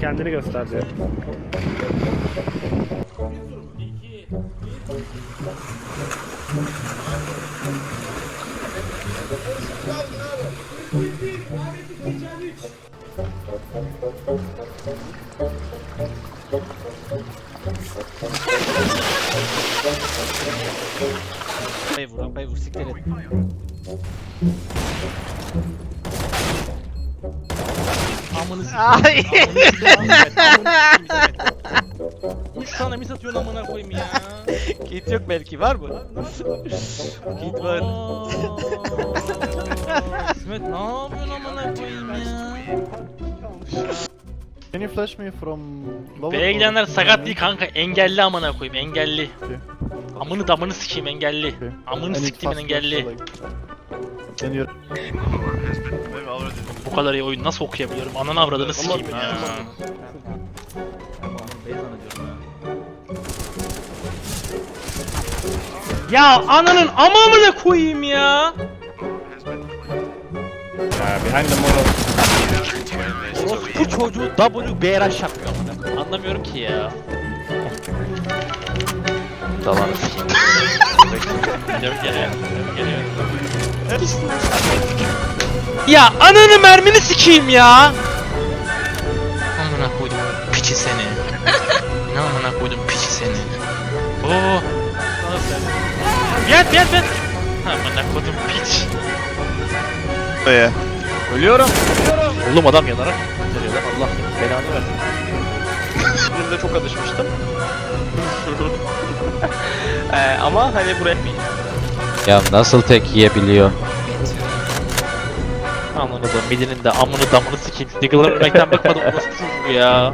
Kendini göster diyor. Rampayı vur, rampayı vur, siktir et. Amını. Ay. 3 tane mis atıyorsun amına koyayım ya. Kit yok belki var mı? Kit var. Aa, İsmet ne yapıyorsun amına koyayım ya? Can you flash me from lower? B'ye gidenler sakat değil kanka engelli amına koyayım engelli. Okay. Amını damını sikeyim engelli. Okay. Amını siktiğimin engelli. Can you Bu kadar iyi oyun nasıl okuyabiliyorum? Ananı avradını sikeyim ya. Ya ananın amamını koyayım ya. Ya behind the model. Bu çocuğu W B rush yapıyor amına. Anlamıyorum ki ya. Dalanı sikeyim. Geliyor geliyor geliyor. Ya ananı mermini sikeyim ya. Amına koydum piçi seni. Ne amına koydum piçi seni. Oo. Gel gel gel. Amına koydum piç. Ölüyorum. Oğlum adam yanarak versin. Birinde çok alışmıştım. ee, ama hani buraya Ya nasıl tek yiyebiliyor? Anladım. Midinin de amını damını sikeyim. Diggle'ı ölmekten bıkmadım. Nasıl bu ya?